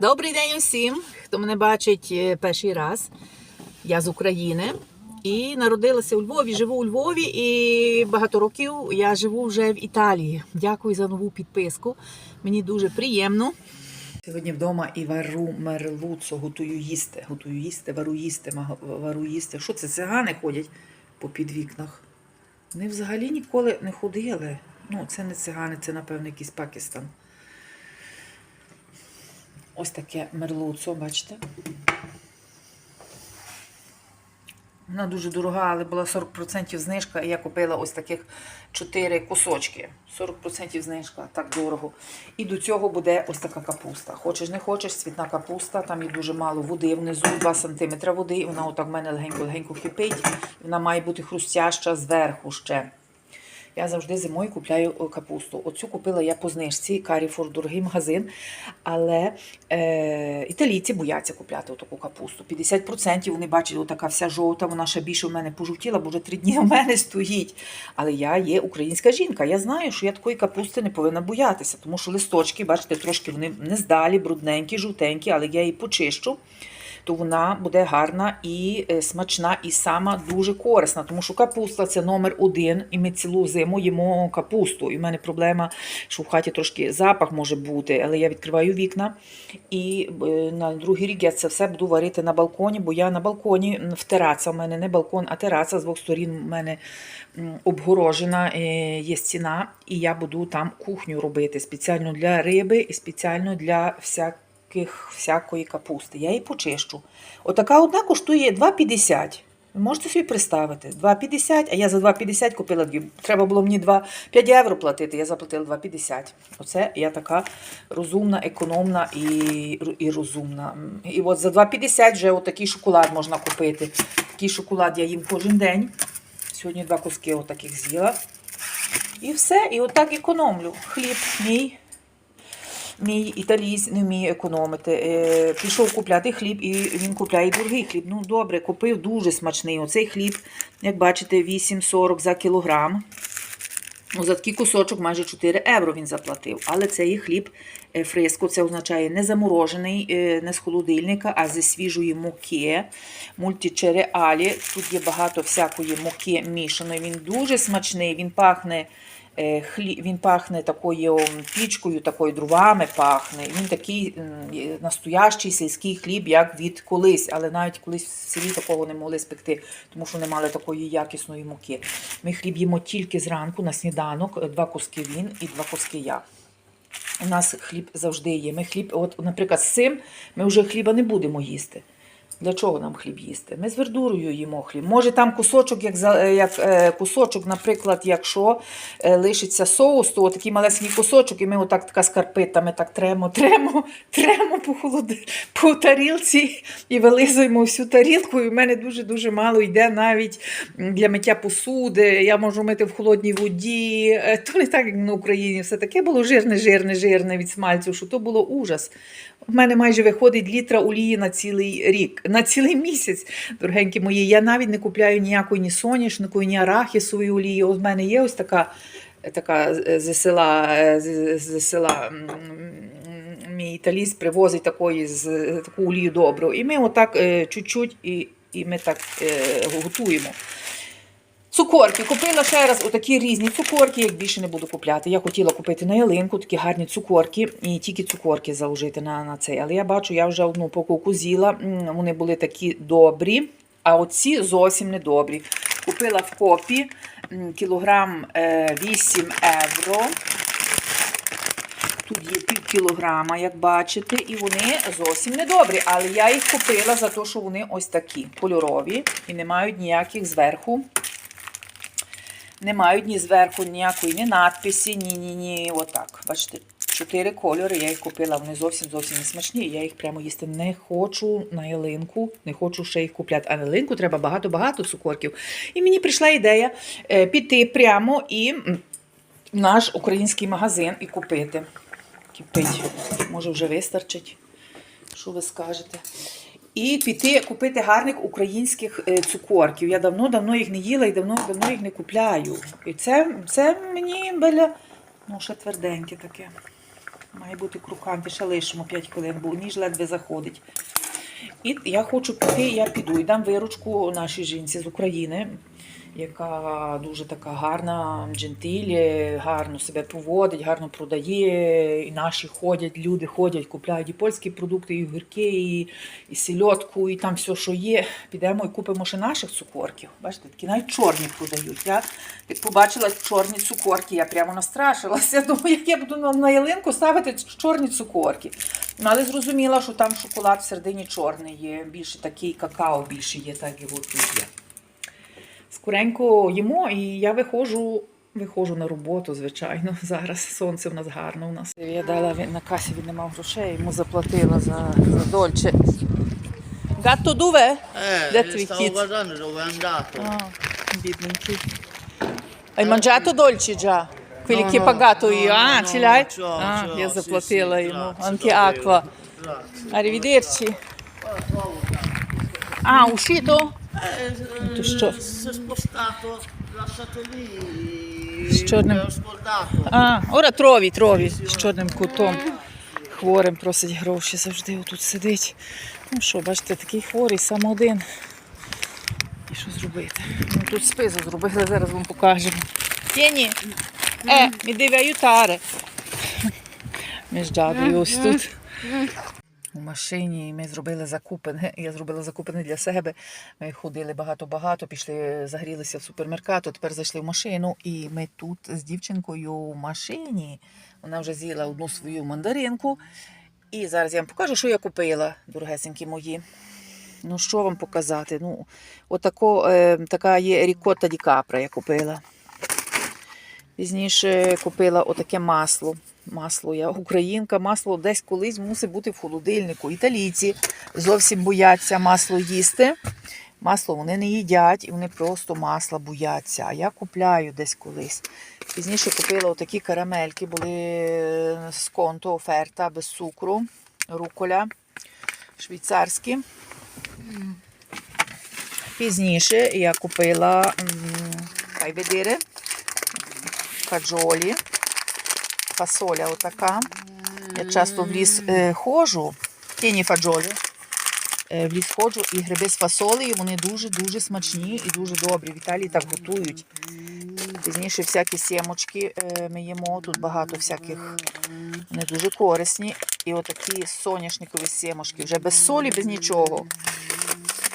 Добрий день усім, хто мене бачить е, перший раз. Я з України і народилася у Львові, живу у Львові і багато років я живу вже в Італії. Дякую за нову підписку. Мені дуже приємно. Сьогодні вдома і вару мерлуцо, готую їсти. Готую їсти, вару їсти, вару їсти. Що це? Цигани ходять по під вікнах. Вони взагалі ніколи не ходили. Ну, це не цигани, це, напевно, якийсь Пакистан. Ось таке мерлуцо, бачите? Вона дуже дорога, але була 40% знижка, і я купила ось таких 4 кусочки. 40% знижка, так дорого. І до цього буде ось така капуста. Хочеш, не хочеш, цвітна капуста, там є дуже мало води внизу, 2 см води, і вона отак в мене легенько-легенько кипить. Вона має бути хрустяща зверху ще. Я завжди зимою купляю капусту. Оцю купила я по знижці, Carrefour, дорогий магазин. Але е, італійці бояться купляти таку капусту. 50% вони бачать, отака вся жовта, вона ще більше в мене пожовтіла, бо вже три дні у мене стоїть. Але я є українська жінка. Я знаю, що я такої капусти не повинна боятися, тому що листочки, бачите, трошки вони не здалі, брудненькі, жовтенькі, але я її почищу то вона буде гарна і е, смачна, і сама дуже корисна, тому що капуста це номер один, і ми цілу зиму їмо капусту. І в мене проблема, що в хаті трошки запах може бути, але я відкриваю вікна і е, на другий рік я це все буду варити на балконі, бо я на балконі в тераца. У мене не балкон, а тераса з двох сторін у мене обгорожена, е, є стіна, і я буду там кухню робити спеціально для риби і спеціально для всяких всяких, всякої капусти. Я її почищу. Отака одна коштує 2,50. Ви можете собі представити? 2,50, а я за 2,50 купила дві. Треба було мені 2, 5 євро платити, я заплатила 2,50. Оце я така розумна, економна і, і розумна. І от за 2,50 вже отакий шоколад можна купити. Такий шоколад я їм кожен день. Сьогодні два куски отаких з'їла. І все, і отак економлю. Хліб мій мій італієць не вміє економити. Е, пішов купляти хліб, і він купляє дорогий хліб. Ну, добре, купив дуже смачний. Оцей хліб, як бачите, 8,40 за кілограм. Ну, за такий кусочок майже 4 євро він заплатив. Але це є хліб е, фреско, це означає не заморожений, е, не з холодильника, а зі свіжої муки. Мультичереалі. Тут є багато всякої муки мішаної. Він дуже смачний, він пахне. Е, Хлі... Він пахне такою пічкою, такою дровами пахне. Він такий настоящий сільський хліб, як від колись, але навіть колись в селі такого не могли спекти, тому що не мали такої якісної муки. Ми хліб їмо тільки зранку на сніданок, два куски він і два куски я. У нас хліб завжди є. Ми хліб, от, наприклад, з цим ми вже хліба не будемо їсти. Для чого нам хліб їсти? Ми з вердурою їмо хліб. Може там кусочок, як, е, як е, кусочок, наприклад, якщо е, лишиться соус, то такий малесенький кусочок, і ми отак така скарпитами так тремо, тремо, тремо по, холоди, по тарілці і вилизуємо всю тарілку. І в мене дуже-дуже мало йде навіть для миття посуди. Я можу мити в холодній воді. Е, То не так, як на Україні. Все таке було жирне, жирне, жирне від смальцю, що то було ужас. У мене майже виходить літра олії на цілий рік, на цілий місяць, дорогенькі мої. Я навіть не купляю ніякої ні соняшникової, ні арахісової олії. У мене є ось така, така з села, е, з, села мій італіст привозить такої з таку олію добру. І ми отак е, чуть-чуть і, і ми так е, готуємо. Цукорки. Купила ще раз отакі різні цукорки, як більше не буду купляти. Я хотіла купити на ялинку такі гарні цукорки і тільки цукорки заложити на, на цей. Але я бачу, я вже одну упаковку з'їла. Вони були такі добрі, а оці зовсім не добрі. Купила в копі кілограм е, 8 євро. Тут є пів кілограма, як бачите, і вони зовсім не добрі. Але я їх купила за те, що вони ось такі кольорові і не мають ніяких зверху не мають ні зверху ніякої ні надписі, ні, ні, ні. Отак. Бачите, чотири кольори. Я їх купила, вони зовсім зовсім не смачні. Я їх прямо їсти не хочу на ялинку, не хочу ще їх купляти. А на ялинку треба багато-багато цукорків. І мені прийшла ідея е, піти прямо і в наш український магазин і купити. Кипить. Може, вже вистачить. Що ви скажете? І піти купити гарних українських е, цукорків. Я давно-давно їх не їла і давно-давно їх не купляю. І це, це мені біля, ну, ще тверденьке таке. Має бути круканти, ще лишимо 5 хвилин, бо ніж ледве заходить. І я хочу піти, я піду і дам виручку нашій жінці з України, яка дуже така гарна, джентилі, гарно себе поводить, гарно продає. І наші ходять, люди ходять, купляють і польські продукти, і огірки, і, і сільотку, і там все, що є. Підемо і купимо ще наших цукорків. Бачите, такі навіть чорні продають. Я побачила чорні цукорки, я прямо настрашилася. Думаю, як я буду на, ялинку ставити чорні цукорки. Ну, але зрозуміла, що там шоколад всередині чорний є, більше такий какао більше є, так і от тут є. Скоренько їмо, і я виходжу, виходжу на роботу, звичайно. Зараз сонце в нас гарно у нас. Я дала він- на касі, він не мав грошей, йому заплатила за, за дольче. Гатто дуве? Eh, è andato. Ah, bidnenький. Hai mangiato dolci già? Quelli che pagato io? Ah, ce l'hai? Ah, io заплатила йому. Anche acqua. Arrivederci. Ah, uscito? Що? З чорним- А, ora trovi, trovi. З чорним кутом. Хворим просить гроші завжди отут сидить. Ну що, бачите, такий хворий, сам один. І що зробити? Ну, тут спизу зробили, зараз вам покажемо. Тіні, е, devi aiutare. Ми з ось тут. У машині ми зробили закупини. Я зробила закупини для себе. Ми ходили багато-багато, пішли, загрілися в супермеркат, тепер зайшли в машину, і ми тут з дівчинкою в машині. Вона вже з'їла одну свою мандаринку. І зараз я вам покажу, що я купила, дорогесенькі мої. Ну, що вам показати? Ну, отако, е, така є рікота ді капра я купила. Пізніше купила отаке масло. Масло я українка, масло десь колись мусить бути в холодильнику. Італійці зовсім бояться масло їсти. Масло вони не їдять і вони просто масла бояться. А я купляю десь колись. Пізніше купила отакі карамельки, були з конто, оферта без цукру, руколя, швейцарські. Пізніше я купила vedere, фаджолі, фасоля отака. Я часто в ліс е, ходжу, тіні фаджолі. Е, в ліс ходжу і гриби з фасолею, вони дуже-дуже смачні і дуже добрі. В Італії так готують. Пізніше всякі сімочки е, ми їмо. Тут багато всяких, вони дуже корисні. І отакі соняшникові сімочки, вже без солі, без нічого.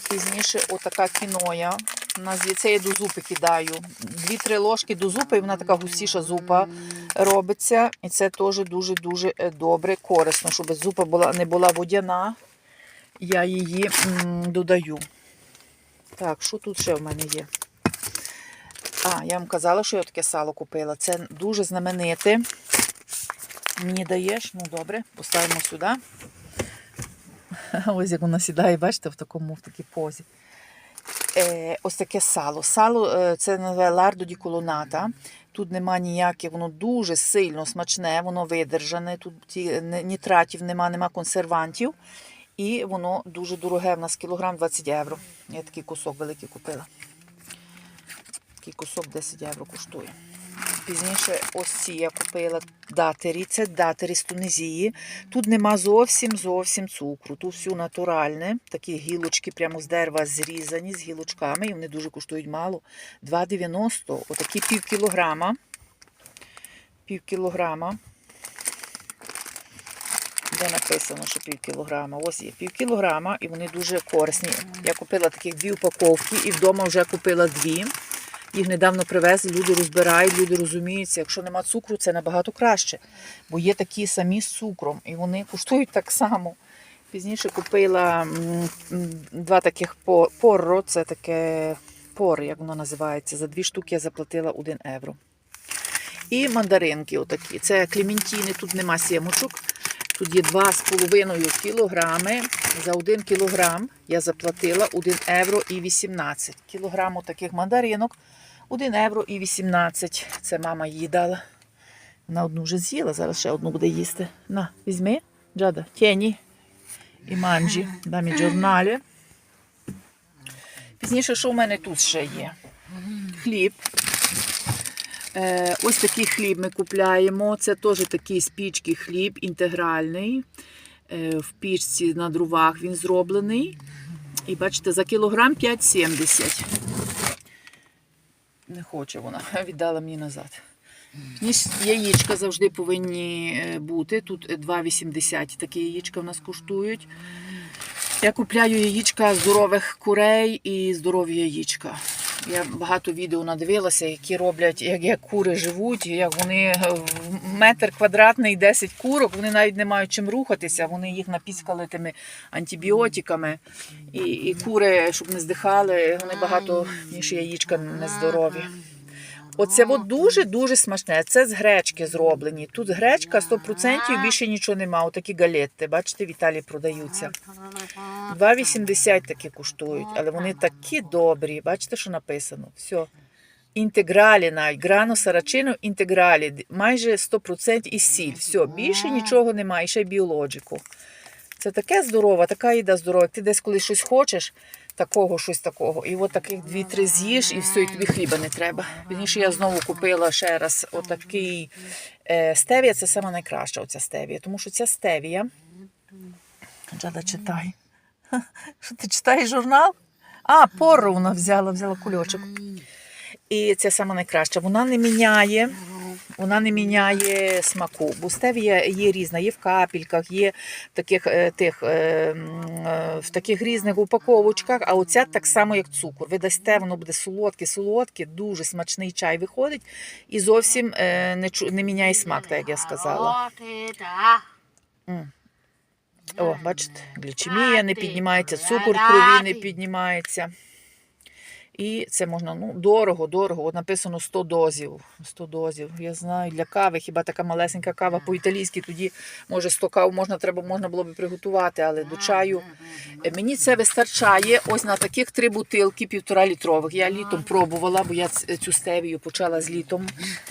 Пізніше отака кіноя. Є це я до зупи кидаю. Дві-три ложки до зупи, і вона така густіша зупа робиться. І це теж дуже-дуже е, добре, корисно, щоб зупа була, не була водяна. Я її додаю. Так, що тут ще в мене є? А, я вам казала, що я таке сало купила. Це дуже знамените. Мені даєш? Ну добре, поставимо сюди. Ось як вона сідає, бачите, в такому в такій позі. Е, ось таке сало. Сало е, це називає лардо ді колоната. Тут нема ніяких, воно дуже сильно смачне, воно видержане. Тут нітратів нема, нема консервантів. І воно дуже дороге. В нас кілограм 20 євро. Я такий кусок великий купила. Такий кусок 10 євро коштує. Пізніше ось ці я купила датері. Це датері з Тунезії. Тут нема зовсім зовсім цукру. Тут все натуральне. Такі гілочки прямо з дерева зрізані з гілочками. І вони дуже коштують мало. 2,90. Отакі пів кілограма. Пів кілограма. Де написано, що пів кілограма. Ось є пів кілограма, і вони дуже корисні. Я купила таких дві упаковки і вдома вже купила дві. Їх недавно привезли, люди розбирають, люди розуміються. Якщо нема цукру, це набагато краще. Бо є такі самі з цукром, і вони коштують так само. Пізніше купила два таких по- порро, це таке пор, як воно називається. За дві штуки я заплатила 1 євро. І мандаринки отакі. Це клементіни, тут нема сімочок. Тут є 2,5 кілограми. За 1 кілограм я заплатила 1 євро і 18. Кілограму таких мандаринок 1 євро і 18. Це мама їй дала. Вона одну вже з'їла, зараз ще одну буде їсти. На, візьми, Джада, тіні і манджі. Дамі джорналі. Пізніше, що в мене тут ще є? Хліб. Е, ось такий хліб ми купляємо. Це теж такий з пічки хліб інтегральний. Е, в пічці на дровах він зроблений. І бачите, за кілограм 5,70. Не хоче вона, віддала мені назад. Яєчка завжди повинні е, бути. Тут е, 2,80 такі яєчка в нас коштують. Я купляю яєчка здорових курей і здорові яєчка. Я багато відео надивилася, які роблять, як, як кури живуть, як вони е, в метр квадратний 10 курок, вони навіть не мають чим рухатися, вони їх напіскали тими антибіотиками. І, і кури, щоб не здихали, вони багато ніж яєчка нездорові. Оце от дуже-дуже смачне. Це з гречки зроблені. Тут гречка 100% більше нічого нема. Отакі галети, бачите, в Італії продаються. 2,80 такі коштують, але вони такі добрі. Бачите, що написано? Все. Інтегралі навіть, грано сарачино інтегралі, майже 100% і сіль. Все, більше нічого немає, і ще й біологіку. Це таке здорове, така їда здорова. Ти десь коли щось хочеш, такого, щось такого. І от таких дві-три з'їш, і все, і тобі хліба не треба. Пізніше я знову купила ще раз отакий е, стевія, це саме найкраща оця стевія, тому що ця стевія. Джада, читай. Що ти читаєш журнал? А, пору вона взяла, взяла кульочок. І це саме найкраще. Вона не міняє, вона не міняє смаку. Бо стевія є різна, є в капельках, є в таких, е, тих, е, е, в таких різних упаковочках, а оця так само, як цукор. Ви дасте, воно буде солодке, солодке, дуже смачний чай виходить і зовсім не, не міняє смак, так як я сказала. О, бачите, глічемія не піднімається, цукор крові не піднімається. І це можна, ну, дорого, дорого. От написано 100 дозів. 100 дозів. Я знаю, для кави, хіба така малесенька кава по-італійськи, тоді, може, 100 кав можна, треба, можна було б приготувати, але до чаю. е, Мені це вистачає ось на таких три бутилки півтора літрових. Я літом пробувала, бо я цю стевію почала з літом.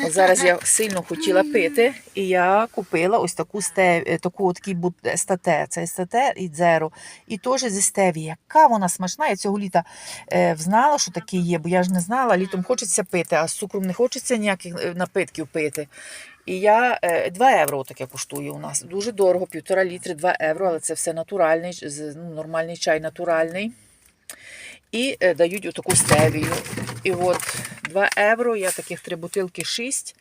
От зараз я сильно хотіла пити, і я купила ось таку стев, е, таку такий бут... стате. Це стате і дзеро. І теж зі стевії. Яка вона смачна. Я цього літа е, знала, що такі є, бо я ж не знала, літом хочеться пити, а з цукром не хочеться ніяких е, напитків пити. І я е, 2 євро таке коштує у нас. Дуже дорого, півтора літри, 2 євро, але це все натуральний, ну, нормальний чай натуральний. І е, дають отаку стевію. І от 2 євро, я таких три бутилки 6.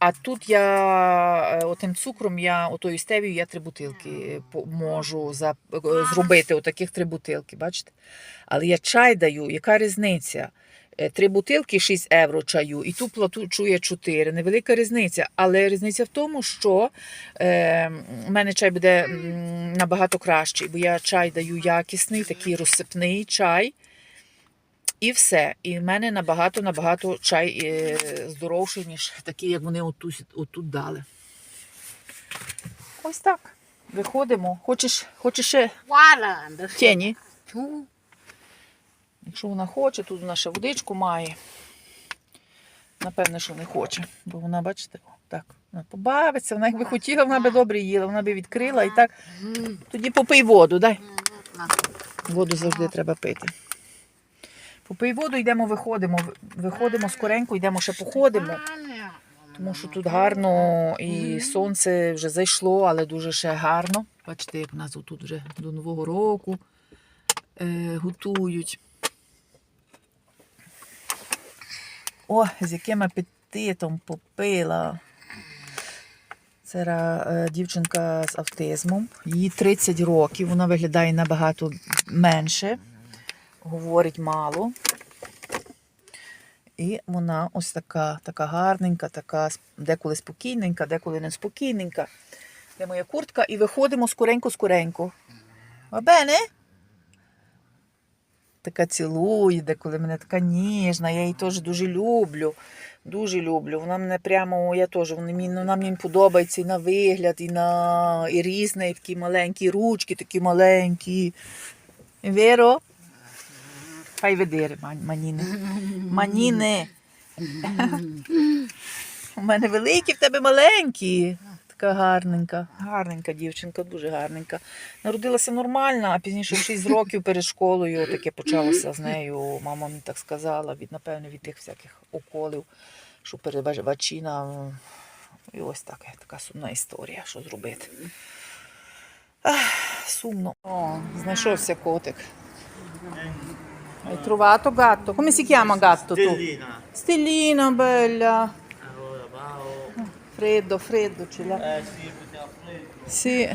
А тут я е, отим цукром, я отою стевію, я три бутилки е, можу за, е, зробити, отаких три бутилки, бачите? Але я чай даю, яка різниця? Три бутилки 6 євро чаю, і тут плату я 4. Невелика різниця. Але різниця в тому, що е, в мене чай буде набагато кращий, бо я чай даю якісний, такий розсипний чай. І все. І в мене набагато набагато чай е, здоровший, ніж такий, як вони отут, отут дали. Ось так. Виходимо. Хочеш, хочеш ще тіні? Якщо вона хоче, тут вона ще водичку має. Напевне, що не хоче, бо вона, бачите, так, вона побавиться, вона якби хотіла, вона би добре їла, вона би відкрила і так. Тоді попий воду, дай. Воду завжди треба пити. Попий воду, йдемо, виходимо. Виходимо скоренько, йдемо ще походимо. Тому що тут гарно і сонце вже зайшло, але дуже ще гарно. Бачите, як в нас тут вже до Нового року е, готують. О, з яким апетитом попила. Це е, дівчинка з автизмом. Їй 30 років, вона виглядає набагато менше, говорить мало. І вона ось така, така гарненька, така деколи спокійненька, деколи неспокійненька. Де моя куртка, і виходимо скоренько-скоренько. Бабене? Така цілує, деколи мене така ніжна, я її теж дуже люблю. Дуже люблю. Вона мене прямо, я теж, вона мені, вона мені подобається і на вигляд, і на і різна, і такі маленькі ручки, такі маленькі. Віро? Хай ман- маніни. Маніни. У мене великі, в тебе маленькі. Така гарненька, гарненька дівчинка, дуже гарненька. Народилася нормально, а пізніше в 6 років перед школою таке почалося з нею. Мама мені так сказала, від, напевно, від тих всяких уколів, що перебачина. І ось таке, така сумна історія, що зробити. Ах, сумно. О, знайшовся котик. Hai trovato gatto? Come si chiama gatto tu? Stellina. Stellina bella. Allora, wow. Freddo, freddo ce l'ha. Eh sì, freddo. Sì.